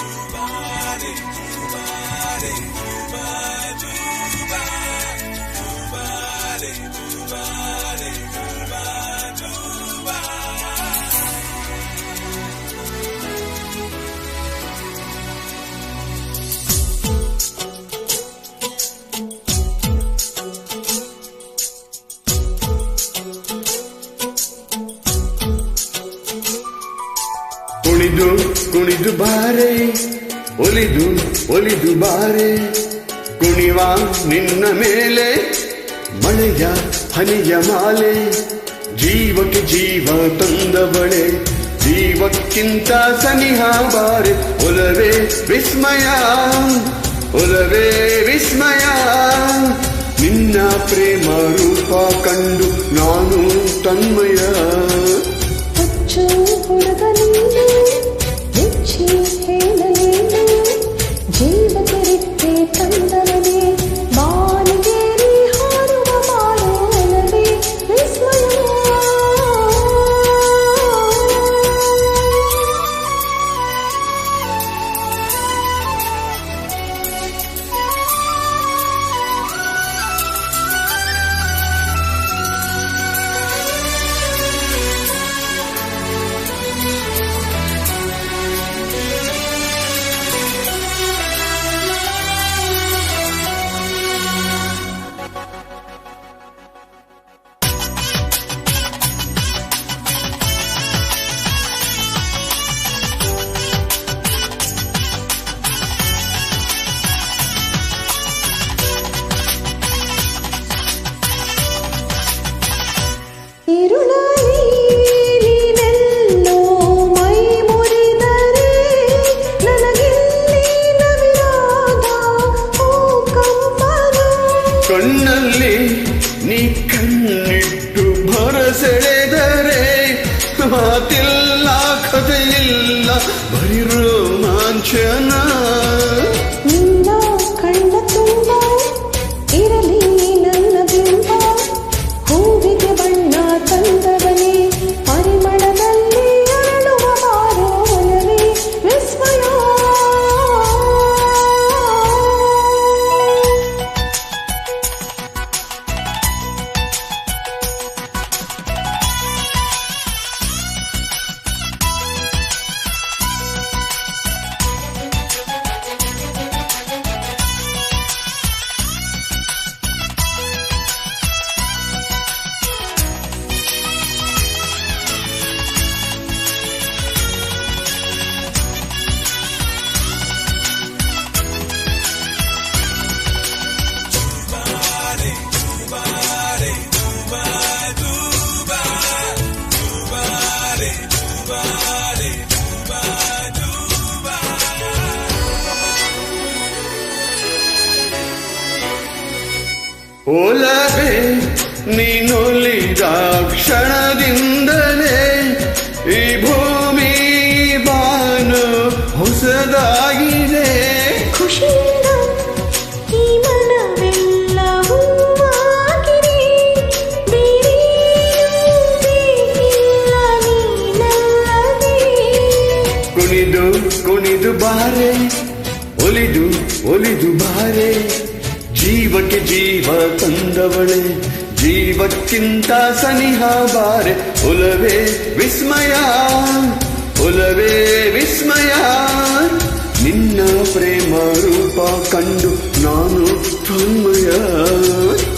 ಕುಣಿದು ಕುಣಿದು ಬಾರೆ, ಒಲಿದು ಒಲಿದು ಬಾರೆ. ಕುಣಿವ ನಿನ್ನ ಮೇಲೆ, ಮಳೆಯ ಹನಿಯ ಮಾಲೆ. ಜೀವಕ್ಕೆ ಜೀವ ತಂದವಳೆ, ಜೀವಕ್ಕಿಂತ ಸನಿಹ ಬಾರೆ. ಒಲವೇ ವಿಸ್ಮಯ ಒಲವೇ ವಿಸ್ಮಯ. ನಿನ್ನ ಪ್ರೇಮ ರೂಪ ಕಂಡು ನಾನು ತನ್ಮಯ. ಹುಡುಗ ಕಣ್ಣಿಟ್ಟು ಭರಸೆಳೆದರೆ ಮಾತಿಲ್ಲ ಕಥೆಯಿಲ್ಲ ಬರೀ ರೋಮಾಂಚನ ಓಲವೇ ನೀನೊಲಿದ ಕ್ಷಣದಿಂದಲೇ ಈ ಭೂಮಿ ಬಾನು ಹೊಸದಾಗಿದೆ ಖುಷಿ ಕುಣಿದು ಕುಣಿದು ಬಾರೆ ಒಲಿದು ಒಲಿದು ಬಾರೆ. ಜೀವಕ್ಕೆ ಜೀವ ತಂದವಳೆ ಜೀವಕ್ಕಿಂತ ಸನಿಹ ಬಾರೆ ಒಲವೇ ವಿಸ್ಮಯ ಒಲವೇ ವಿಸ್ಮಯ ನಿನ್ನ ಪ್ರೇಮ ರೂಪ ಕಂಡು ನಾನು ತನ್ಮಯ ಹುಚ್ಚು ಹುಡುಗ